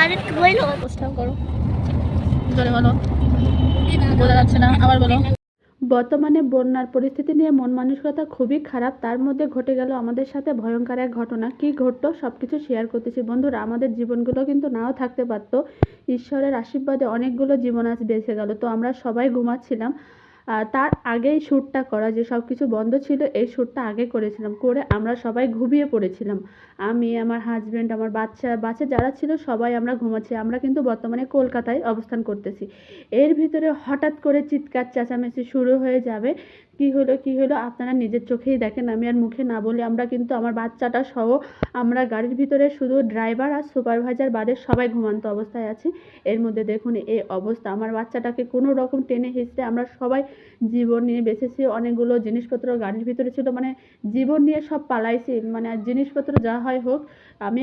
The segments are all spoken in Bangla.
কারেন্ট বইলো প্রস্তাব করো। জোরে বলো। বোঝা যাচ্ছে না আবার বলো। বর্তমানে বন্যার পরিস্থিতি নিয়ে মন মানসিকতা খুবই খারাপ তার মধ্যে ঘটে গেল আমাদের সাথে ভয়ঙ্কর এক ঘটনা। কি ঘটলো সব কিছু শেয়ার করতেছি। বন্ধুরা আমাদের জীবনগুলো কিন্তু নাও থাকতে পারতো। ঈশ্বরের আশীর্বাদে অনেকগুলো জীবন আজ বেঁচে গেল। তো আমরা সবাই ঘুমাচ্ছিলাম। তার আগেই শ্যুটটা করা, যে সব কিছু বন্ধ ছিল, এই শ্যুটটা আগে করেছিলাম, করে আমরা সবাই ঘুমিয়ে পড়েছিলাম। আমি, আমার হাজব্যান্ড আমার বাচ্চা বাচ্চা যারা ছিল, সবাই আমরা ঘুমাচ্ছি। আমরা কিন্তু বর্তমানে কলকাতায় অবস্থান করতেছি। এর ভিতরে হঠাৎ করে চিৎকার, চেঁচামেচি শুরু হয়ে যাবে। কি হলো কি হলো, আপনারা নিজের চোখেই দেখেন। আমি আর মুখে না বলে আমরা কিন্তু আমার বাচ্চাটা সহ আমরা গাড়ির ভিতরে শুধু ড্রাইভার আর সুপারভাইজার বাদে সবাই ঘুমান্ত অবস্থায় আছি। এর মধ্যে দেখুন, এই অবস্থা। আমার বাচ্চাটাকে কোনো রকম টেনে হিঁচড়ে আমরা সবাই জীবন নিয়ে বেঁচেছি, অনেকগুলো জিনিসপত্র গাড়ির ভিতরে ছিল মানে জীবন নিয়ে সব পালাইছি মানে জিনিসপত্র যা হয় হোক, আমি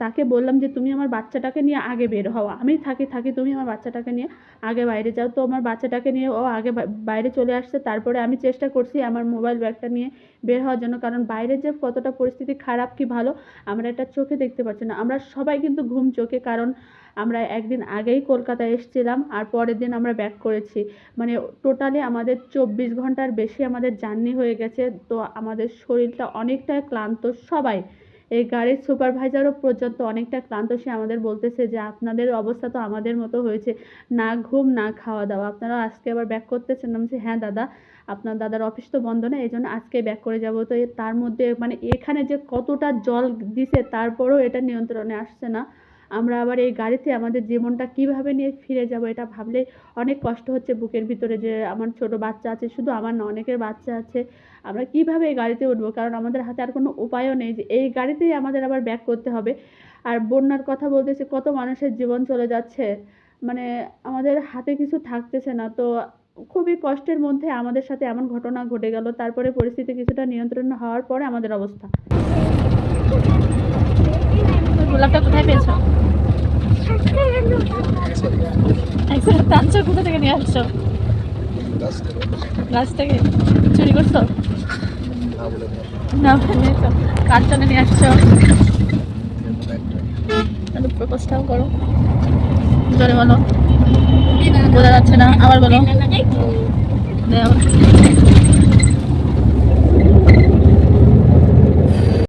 তাকে বললাম যে, তুমি আমার বাচ্চাটাকে নিয়ে আগে বের হও। আমি থাকি থাকি, তুমি আমার বাচ্চাটাকে নিয়ে আগে বাইরে যাও। তো আমার বাচ্চাটাকে নিয়ে ও আগে বাইরে চলে আসছে। তারপরে আমি চেষ্টা করছি আমার মোবাইল ব্যাগটা নিয়ে বের হওয়ার জন্য। কারণ বাইরের যে কতটা পরিস্থিতি, খারাপ কি ভালো, আমরা এটা চোখে দেখতে পাচ্ছি না। আমরা সবাই কিন্তু ঘুম চোখে, কারণ আমরা একদিন আগেই কলকাতায় এসেছিলাম আর পরের দিন আমরা ব্যাক করেছি। মানে টোটালি আমাদের চব্বিশ ঘণ্টার বেশি আমাদের জার্নি হয়ে গেছে। তো আমাদের শরীরটা অনেকটাই ক্লান্ত সবাই। এই গাড়ির সুপারভাইজারও পর্যন্ত অনেকটা ক্লান্ত। সে আমাদের বলতেছে যে, আপনাদের অবস্থা তো আমাদের মতো হয়েছে। না ঘুম, না খাওয়া দাওয়া। আপনারা আজকে আবার ব্যাক করতেছেন। আমি হ্যাঁ দাদা, আপনার দাদার অফিস তো বন্ধ না এই জন্য আজকে ব্যাক করে যাব। তো তার মধ্যে মানে এখানে যে কতটা জল দিছে, তারপরও এটা নিয়ন্ত্রণে আসছে না। আমরা আবার এই গাড়িতে আমাদের জীবনটা কীভাবে নিয়ে ফিরে যাব এটা ভাবলে অনেক কষ্ট হচ্ছে বুকের ভিতরে যে আমার ছোট বাচ্চা আছে, শুধু আমার না, অনেকের বাচ্চা আছে। আমরা কীভাবে এই গাড়িতে উঠবো? কারণ আমাদের হাতে আর কোনো উপায়ও নেই যে এই গাড়িতেই আমাদের আবার ব্যাক করতে হবে। আর বন্যার কথা বলতেছে, কত মানুষের জীবন চলে যাচ্ছে। মানে আমাদের হাতে কিছু থাকতেছে না। তো খুবই কষ্টের মধ্যে আমাদের সাথে এমন ঘটনা ঘটে গেল। তারপরে পরিস্থিতি কিছুটা নিয়ন্ত্রণ হওয়ার পরে আমাদের অবস্থা। গোলাপটা কোথায় পেয়েছ টানছো কোথা থেকে নিয়ে আসছো গাছ থেকে চুরি করছ না নিয়েছো কার জন্য নিয়ে আসছো তাহলে প্রপোজটাও করো জোরে বলো বোঝা যাচ্ছে না আবার বলো